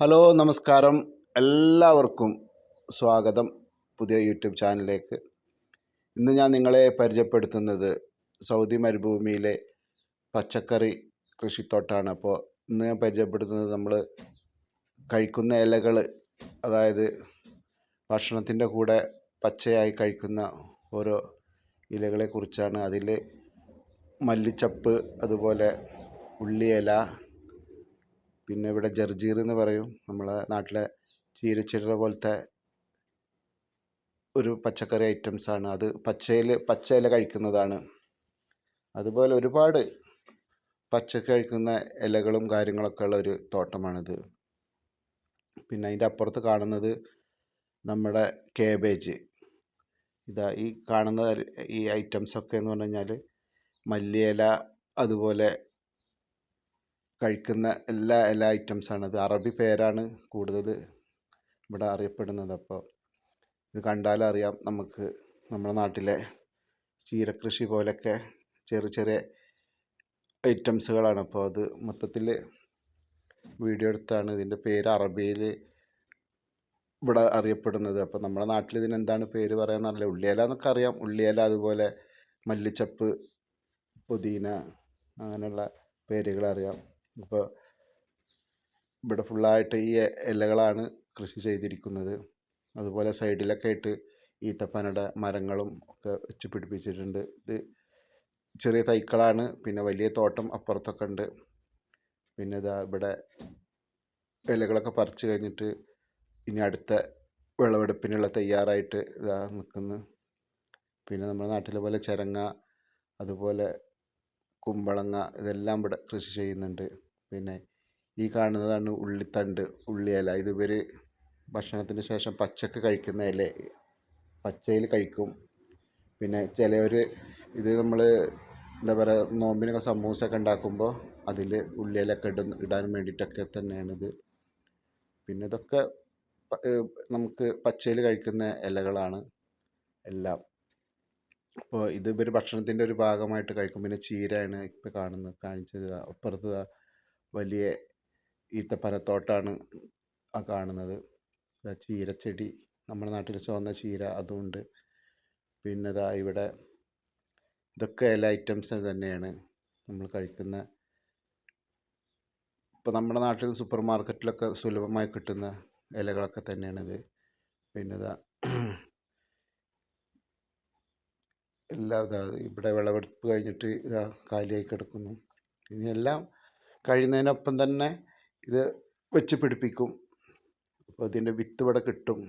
Hello നമസ്കാരം. എല്ലാവർക്കും സ്വാഗതം പുതിയ യൂട്യൂബ് ചാനലിലേക്ക്. ഇന്ന് ഞാൻ നിങ്ങളെ പരിചയപ്പെടുത്തുന്നത് സൗദി മരുഭൂമിയിലെ പച്ചക്കറി കൃഷിത്തോട്ടാണ്. അപ്പോൾ ഇന്ന് ഞാൻ പരിചയപ്പെടുത്തുന്നത് നമ്മൾ കഴിക്കുന്ന ഇലകൾ അതായത് ഭക്ഷണത്തിന്റെ കൂടെ പച്ചയായി കഴിക്കുന്ന ഓരോ ഇലകളെ കുറിച്ചാണ്. അതിൽ മല്ലിച്ചപ്പ് അതുപോലെ ഉള്ളിയില പിന്നെ ഇവിടെ ജർജീർ എന്ന് പറയും. നമ്മളെ നാട്ടിലെ ചീരച്ചിറ പോലത്തെ ഒരു പച്ചക്കറി ഐറ്റംസ് ആണ്. അത് പച്ചയിൽ പച്ചയില കഴിക്കുന്നതാണ്. അതുപോലെ ഒരുപാട് പച്ചക്ക് കഴിക്കുന്ന ഇലകളും കാര്യങ്ങളൊക്കെ ഉള്ള ഒരു തോട്ടമാണിത്. പിന്നെ അതിന്റെ അപ്പുറത്ത് കാണുന്നത് നമ്മുടെ കേബേജ് ഇതാ ഈ കാണുന്ന ഈ ഐറ്റംസൊക്കെ എന്ന് പറഞ്ഞു കഴിഞ്ഞാൽ മല്ലിയില അതുപോലെ കഴിക്കുന്ന എല്ലാ എല്ലാ ഐറ്റംസാണ് അത് അറബി പേരാണ് കൂടുതൽ ഇവിടെ അറിയപ്പെടുന്നത്. അപ്പോൾ ഇത് കണ്ടാലറിയാം നമുക്ക് നമ്മുടെ നാട്ടിലെ ചീരകൃഷി പോലൊക്കെ ചെറിയ ചെറിയ ഐറ്റംസുകളാണ് അപ്പോൾ അത് മൊത്തത്തിൽ വീഡിയോ എടുത്താണ്. ഇതിന്റെ പേര് അറബിയിൽ ഇവിടെ അറിയപ്പെടുന്നത്. അപ്പോൾ നമ്മുടെ നാട്ടിൽ ഇതിന് എന്താണ് പേര് പറയാന്നറിയില്ല ഉള്ളിയല എന്നൊക്കെ അറിയാം. ഉള്ളിയല അതുപോലെ മല്ലിച്ചപ്പ് പുതിന അങ്ങനെയുള്ള പേരുകൾ അറിയാം. അപ്പോൾ ഇവിടെ ഫുള്ളായിട്ട് ഈ ഇലകളാണ് കൃഷി ചെയ്തിരിക്കുന്നത്. അതുപോലെ സൈഡിലൊക്കെ ആയിട്ട് ഈത്തപ്പനയുടെ മരങ്ങളും ഒക്കെ വെച്ച് പിടിപ്പിച്ചിട്ടുണ്ട്. ഇത് ചെറിയ തൈക്കളാണ്. പിന്നെ വലിയ തോട്ടം അപ്പുറത്തൊക്കെ ഉണ്ട്. പിന്നെ ഇതാ ഇവിടെ ഇലകളൊക്കെ പറിച്ച് കഴിഞ്ഞിട്ട് ഇനി അടുത്ത വിളവെടുപ്പിനുള്ള തയ്യാറായിട്ട് ഇതാ നിൽക്കുന്നു. പിന്നെ നമ്മുടെ നാട്ടിലെ പോലെ ചിരങ്ങ അതുപോലെ കുമ്പളങ്ങ ഇതെല്ലാം ഇവിടെ കൃഷി ചെയ്യുന്നുണ്ട്. പിന്നെ ഈ കാണുന്നതാണ് ഉള്ളിത്തണ്ട് ഉള്ളിയില. ഇത് ഇവർ ഭക്ഷണത്തിന് ശേഷം പച്ചക്ക് കഴിക്കുന്ന ഇല പച്ചയിൽ കഴിക്കും. പിന്നെ ചിലവർ ഇത് നമ്മൾ എന്താ പറയുക നോമ്പിനൊക്കെ സമൂസയൊക്കെ ഉണ്ടാക്കുമ്പോൾ അതിൽ ഉള്ളിയിലൊക്കെ ഇട ഇടാൻ വേണ്ടിയിട്ടൊക്കെ തന്നെയാണിത് പിന്നെ ഇതൊക്കെ നമുക്ക് പച്ചയിൽ കഴിക്കുന്ന ഇലകളാണ് എല്ലാം. അപ്പോൾ ഇത് ഇവർ ഭക്ഷണത്തിന്റെ ഒരു ഭാഗമായിട്ട് കഴിക്കും. പിന്നെ ചീരയാണ് ഇപ്പോൾ കാണുന്നത് കാണിച്ചത്. അപ്പുറത്ത് വലിയ ഈത്തപ്പനത്തോട്ടാണ് ആ കാണുന്നത്. ചീരച്ചെടി. നമ്മുടെ നാട്ടിൽ ചുവന്ന ചീര അതുമുണ്ട് പിന്നെ ഇതാ ഇവിടെ ഇതൊക്കെ എല്ലാ ഐറ്റംസ് തന്നെയാണ് നമ്മൾ കഴിക്കുന്ന. ഇപ്പോൾ നമ്മുടെ നാട്ടിൽ സൂപ്പർ മാർക്കറ്റിലൊക്കെ സുലഭമായി കിട്ടുന്ന ഇലകളൊക്കെ തന്നെയാണിത്. പിന്നെ ഇതാ എല്ലാം ഇതാ ഇവിടെ വിളവെടുപ്പ് കഴിഞ്ഞിട്ട് ഇതാ കാലിയായി കിടക്കുന്നു. ഇനി ഇനിയെല്ലാം കഴിയുന്നതിനൊപ്പം തന്നെ ഇത് വെച്ച് പിടിപ്പിക്കും. അപ്പോൾ ഇതിന്റെ വിത്ത് ഇവിടെ കിട്ടും.